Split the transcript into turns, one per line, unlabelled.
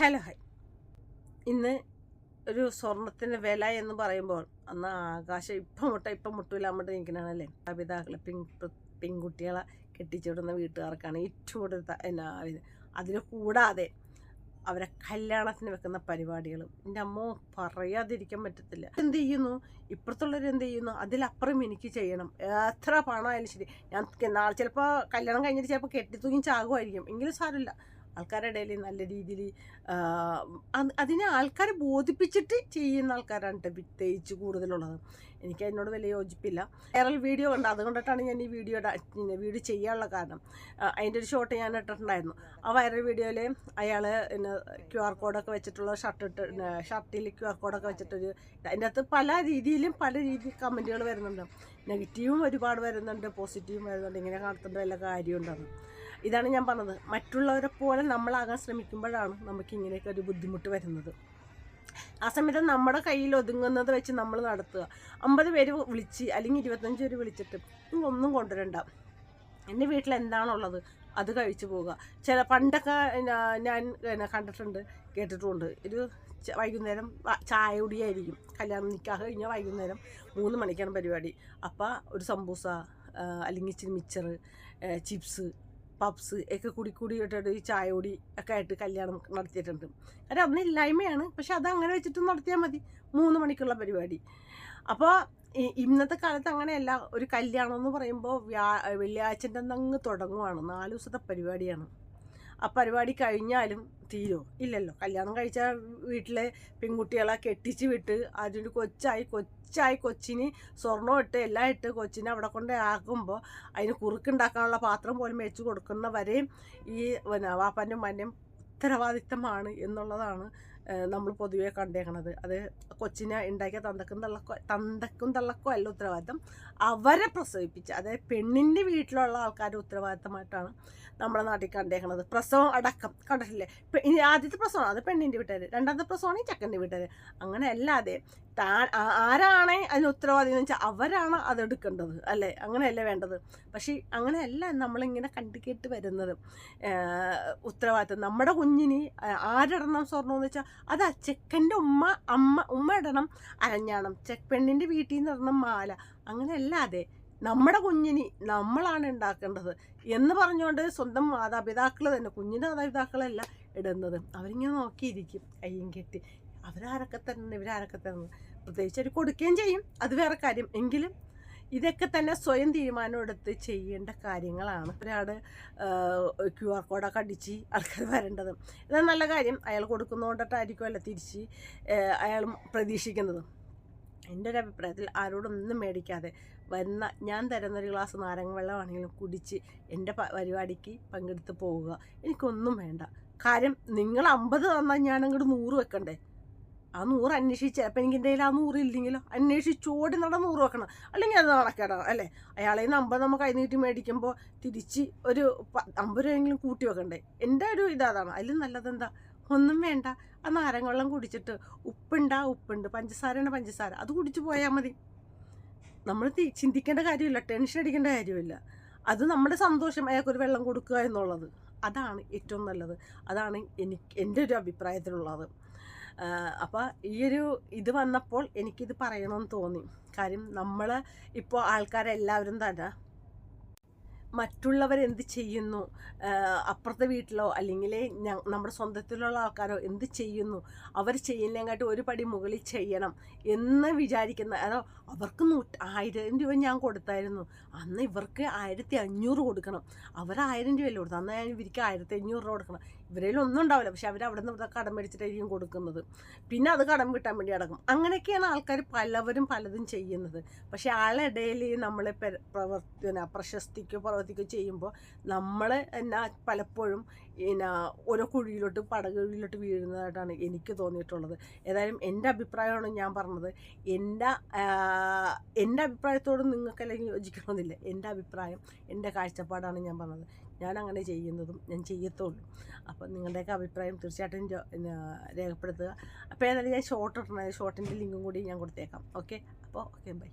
Hello high ഇന്ന് ഒരു സ്വർണത്തിന്റെ വില എന്ന് പറയുമ്പോൾ അന്ന് ആകാശം ഇപ്പം മുട്ട ഇപ്പം മുട്ടില്ല അങ്ങോട്ട് നിൽക്കണല്ലേ പിതാക്കളെ പെൺ പെൺകുട്ടികളെ കെട്ടിച്ചുവിടുന്ന വീട്ടുകാർക്കാണ് ഏറ്റവും കൂടുതൽ എന്നാ അതിന് കൂടാതെ അവരെ കല്യാണത്തിന് വെക്കുന്ന പരിപാടികളും. എന്റെ അമ്മ പറയാതിരിക്കാൻ പറ്റത്തില്ല. എന്ത് ചെയ്യുന്നു? ഇപ്പുറത്തുള്ളവർ എന്ത് ചെയ്യുന്നു? അതിലപ്പുറം എനിക്ക് ചെയ്യണം. എത്ര പണമായാലും ശരി. ഞാൻ നാളെ ചിലപ്പോൾ കല്യാണം കഴിഞ്ഞിട്ട് ചിലപ്പോൾ കെട്ടിത്തൂങ്ങി ചാകുമായിരിക്കും. എങ്കിലും സാരമില്ല. ആൾക്കാരുടെ ഇടയിൽ നല്ല രീതിയിൽ അതിനെ ആൾക്കാരെ ബോധിപ്പിച്ചിട്ട് ചെയ്യുന്ന ആൾക്കാരാണ് കേട്ടോ പ്രത്യേകിച്ച് കൂടുതലുള്ളത്. എനിക്ക് അതിനോട് വലിയ യോജിപ്പില്ല. വൈറൽ വീഡിയോ ഉണ്ട് അതുകൊണ്ടിട്ടാണ് ഞാൻ ഈ വീഡിയോ വീഡിയോ ചെയ്യാനുള്ള കാരണം. അതിന്റെ ഒരു ഷോട്ട് ഞാൻ ഇട്ടിട്ടുണ്ടായിരുന്നു. ആ വൈറൽ വീഡിയോയിൽ അയാൾ പിന്നെ ക്യു ആർ കോഡൊക്കെ വെച്ചിട്ടുള്ള ഷർട്ട് ഇട്ട് ഷർട്ടിൽ ക്യു ആർ കോഡൊക്കെ വെച്ചിട്ടൊരു അതിന്റെ അകത്ത് പല രീതിയിലും പല രീതിയിൽ കമന്റുകൾ വരുന്നുണ്ട്. നെഗറ്റീവും ഒരുപാട് വരുന്നുണ്ട് പോസിറ്റീവും വരുന്നുണ്ട്. ഇങ്ങനെ നടത്തേണ്ട വല്ല കാര്യമുണ്ടെന്ന്. ഇതാണ് ഞാൻ പറഞ്ഞത്. മറ്റുള്ളവരെ പോലെ നമ്മളാകാൻ ശ്രമിക്കുമ്പോഴാണ് നമുക്ക് ഇങ്ങനെയൊക്കെ ഒരു ബുദ്ധിമുട്ട് വരുന്നത്. ആ സമയത്ത് നമ്മുടെ കയ്യിൽ ഒതുങ്ങുന്നത് വെച്ച് നമ്മൾ നടത്തുക. അമ്പത് പേര് വിളിച്ച് അല്ലെങ്കിൽ ഇരുപത്തഞ്ച് പേര് വിളിച്ചിട്ട് "നിങ്ങൾ ഒന്നും കൊണ്ടുവരണ്ട. എന്റെ വീട്ടിൽ എന്താണുള്ളത്? അത് കഴിച്ചു പോവുക. ചില പണ്ടൊക്കെ ഞാൻ കണ്ടിട്ടുണ്ട് കേട്ടിട്ടുമുണ്ട്. ഒരു വൈകുന്നേരം ചായ കുടിയായിരിക്കും. കല്യാണം നിൽക്കാതെ കഴിഞ്ഞാൽ വൈകുന്നേരം മൂന്ന് മണിക്കാണ് പരിപാടി. അപ്പോൾ ഒരു സമ്പൂസ അല്ലെങ്കിൽ ഇച്ചിരി മിച്ചർ ചിപ്സ് പപ്സ് ഒക്കെ കൂടി കൂടി ഇട്ടിട്ട് ഈ ചായ ഒക്കെ ആയിട്ട് കല്യാണം നടത്തിയിട്ടുണ്ട്. കാരണം അന്ന് ഇല്ലായ്മയാണ്. പക്ഷെ അത് അങ്ങനെ വെച്ചിട്ട് നടത്തിയാൽ മതി. മൂന്ന് മണിക്കുള്ള പരിപാടി. അപ്പോൾ ഇന്നത്തെ കാലത്ത് അങ്ങനെയല്ല. ഒരു കല്യാണം എന്ന് പറയുമ്പോൾ വ്യാ വെള്ളിയാഴ്ചന്റെ അങ്ങ് തുടങ്ങുവാണ്. നാല് ദിവസത്തെ പരിപാടിയാണ്. ആ പരിപാടി കഴിഞ്ഞാലും തീരുമോ ഇല്ലല്ലോ. കല്യാണം കഴിച്ച വീട്ടിലെ പെൺകുട്ടികളെ കെട്ടിച്ച് വിട്ട് അതിന്റെ കൊച്ചായി കൊച്ചായി കൊച്ചിന് സ്വർണം ഇട്ട് എല്ലാം ഇട്ട് കൊച്ചിനെ അവിടെ കൊണ്ട് ആക്കുമ്പോൾ അതിന് കുറുക്കുണ്ടാക്കാനുള്ള പാത്രം പോലും വെച്ച് കൊടുക്കുന്നവരെയും ഈ പിന്നെ വാപ്പാന്റെ മന്യം ഉത്തരവാദിത്തമാണ് എന്നുള്ളതാണ് നമ്മൾ പൊതുവെ കണ്ടേക്കണത്. അത് കൊച്ചിനെ ഉണ്ടാക്കിയ തന്തക്കും തള്ളക്കോ തന്തക്കും തള്ളക്കോ അല്ല ഉത്തരവാദിത്തം. അവരെ പ്രസവിപ്പിച്ച അതായത് പെണ്ണിന്റെ വീട്ടിലുള്ള ആൾക്കാരുടെ ഉത്തരവാദിത്തമായിട്ടാണ് നമ്മുടെ നാട്ടിൽ കണ്ടേക്കണത്. പ്രസവം അടക്കം കണ്ടിട്ടില്ലേ? ആദ്യത്തെ പ്രസവമാണ് അത് പെണ്ണിന്റെ വീട്ടുകാർ രണ്ടാമത്തെ പ്രസവമാണ് ചെക്കന്റെ വീട്ടുകാർ അങ്ങനെ അല്ലാതെ താൻ ആരാണ് അതിന് ഉത്തരവാദി എന്ന് വെച്ചാൽ അവരാണ് അതെടുക്കേണ്ടത് അല്ലേ? അങ്ങനെയല്ലേ വേണ്ടത്? പക്ഷേ അങ്ങനെയല്ല നമ്മളിങ്ങനെ കണ്ടു കേട്ട് വരുന്നത് ഉത്തരവാദിത്വം നമ്മുടെ കുഞ്ഞിന് ആരിടണം സ്വർണം എന്ന് വെച്ചാൽ അത് ചെക്കന്റെ ഉമ്മ അമ്മ ഉമ്മ ഇടണം അരഞ്ഞാണം. ചെക്ക് പെണ്ണിന്റെ വീട്ടിൽ നിന്ന് ഇടണം മാല. അങ്ങനെയല്ലാതെ നമ്മുടെ കുഞ്ഞിന് നമ്മളാണ് ഉണ്ടാക്കേണ്ടത് എന്ന് പറഞ്ഞുകൊണ്ട് സ്വന്തം മാതാപിതാക്കൾ തന്നെ കുഞ്ഞിന്റെ മാതാപിതാക്കളല്ല ഇടുന്നത്. അവരിങ്ങനെ നോക്കിയിരിക്കും കയ്യും കെട്ടി. അവരാരൊക്കെ തന്നെ ഇവരാരൊക്കെ തന്നെ പ്രത്യേകിച്ച് അവർ കൊടുക്കുകയും ചെയ്യും. അത് വേറെ കാര്യം. എങ്കിലും ഇതൊക്കെ തന്നെ സ്വയം തീരുമാനമെടുത്ത് ചെയ്യേണ്ട കാര്യങ്ങളാണ്. ഒരാട് ക്യു ആർ കോഡൊക്കെ അടിച്ച് ആൾക്കാർ വരേണ്ടത്. ഇത് നല്ല കാര്യം. അയാൾ കൊടുക്കുന്നതുകൊണ്ടിട്ടായിരിക്കുമല്ലോ തിരിച്ച് അയാൾ പ്രതീക്ഷിക്കുന്നത്. എന്റെ ഒരു അഭിപ്രായത്തിൽ ആരോടൊന്നും മേടിക്കാതെ വരുന്ന ഞാൻ തരുന്ന ഒരു ഗ്ലാസ് നാരങ്ങ വെള്ളമാണെങ്കിലും കുടിച്ച് എന്റെ പരിപാടിക്ക് പങ്കെടുത്ത് പോവുക എനിക്കൊന്നും വേണ്ട. കാര്യം നിങ്ങൾ അമ്പത് തന്നാൽ ഞാൻ അങ്ങോട്ട് നൂറ് വെക്കണ്ടേ? ആ നൂറ് അന്വേഷിച്ച് ചിലപ്പോൾ എനിക്ക് എന്തെങ്കിലും ആ നൂറ് ഇല്ലെങ്കിലോ അന്വേഷിച്ചോടി നട നൂറ് വെക്കണം. അല്ലെങ്കിൽ അത് നടക്കണം അല്ലേ? അയാളെ നമ്പർ നമ്മൾ കൈ നീട്ടി മേടിക്കുമ്പോൾ തിരിച്ച് ഒരു അമ്പത് രൂപയെങ്കിലും കൂട്ടി വെക്കണ്ടേ? എന്റെ ഒരു ഇതാണ് അതിൽ നല്ലതെന്താ? ഒന്നും വേണ്ട. ആ നാരങ്ങ വെള്ളം കുടിച്ചിട്ട് ഉപ്പുണ്ടാ ഉപ്പുണ്ട്. പഞ്ചസാരയാണ് പഞ്ചസാര. അത് കുടിച്ച് പോയാൽ മതി. നമ്മൾ ചിന്തിക്കേണ്ട കാര്യമില്ല. ടെൻഷൻ അടിക്കേണ്ട കാര്യമില്ല. അത് നമ്മുടെ സന്തോഷം. അയാൾക്കൊരു വെള്ളം കൊടുക്കുക എന്നുള്ളത്. അതാണ് ഏറ്റവും നല്ലത്. അതാണ് എനിക്ക് എന്റെ ഒരു അഭിപ്രായത്തിലുള്ളത്. അപ്പോൾ ഈയൊരു ഇത് വന്നപ്പോൾ എനിക്കിത് പറയണമെന്ന് തോന്നി. കാര്യം നമ്മൾ ഇപ്പോൾ ആൾക്കാരെല്ലാവരും തന്നെ മറ്റുള്ളവരെന്ത് ചെയ്യുന്നു? അപ്പുറത്തെ വീട്ടിലോ അല്ലെങ്കിൽ നമ്മുടെ സ്വന്തത്തിലുള്ള ആൾക്കാരോ എന്ത് ചെയ്യുന്നു? അവർ ചെയ്യുന്നതിനെക്കാട്ടി ഒരു പടി മുകളിൽ ചെയ്യണം എന്ന് വിചാരിക്കുന്ന അതോ അവർക്ക് നൂറ്റ് ആയിരം രൂപ ഞാൻ കൊടുത്തായിരുന്നു. അന്ന് ഇവർക്ക് ആയിരത്തി അഞ്ഞൂറ് കൊടുക്കണം. അവർ ആയിരം രൂപയല്ലേ കൊടുത്തു അന്ന് ഞാൻ ഇവർക്ക് ആയിരത്തി അഞ്ഞൂറ് രൂപ കൊടുക്കണം. ഇവരിൽ ഒന്നും ഉണ്ടാവില്ല. പക്ഷെ അവർ അവിടെ നിന്ന് ഇവിടെ കടം മേടിച്ചിട്ടായിരിക്കും കൊടുക്കുന്നത്. പിന്നെ അത് കടം കിട്ടാൻ വേണ്ടി അടക്കും. അങ്ങനെയൊക്കെയാണ് ആൾക്കാർ പലവരും പലതും ചെയ്യുന്നത്. പക്ഷെ ആളിടയിൽ നമ്മൾ പ്രവർത്തന പ്രശസ്തിക്കോ പ്രവർത്തിക്കോ ചെയ്യുമ്പോൾ നമ്മൾ എന്നാ പലപ്പോഴും പിന്നെ ഓരോ കുഴിയിലോട്ട് പടകുഴിയിലോട്ട് വീഴുന്നതായിട്ടാണ് എനിക്ക് തോന്നിയിട്ടുള്ളത്. ഏതായാലും എന്റെ അഭിപ്രായമാണ് ഞാൻ പറഞ്ഞത്. എന്റെ എന്റെ അഭിപ്രായത്തോട് നിങ്ങൾക്കെല്ലാം യോജിക്കണമെന്നില്ല. എന്റെ അഭിപ്രായം എന്റെ കാഴ്ചപ്പാടാണ് ഞാൻ പറഞ്ഞത്. ഞാൻ അങ്ങനെ ചെയ്യുന്നതും ഞാൻ ചെയ്യത്തുള്ളൂ. അപ്പോൾ നിങ്ങളുടെയൊക്കെ അഭിപ്രായം തീർച്ചയായിട്ടും രേഖപ്പെടുത്തുക. അപ്പോൾ ഏതായാലും ഞാൻ ഷോർട്ട് ഇടണേ ഷോർട്ടിന്റെ ലിങ്കും കൂടി ഞാൻ കൊടുത്തേക്കാം. ഓക്കെ അപ്പോൾ ഓക്കെ ബൈ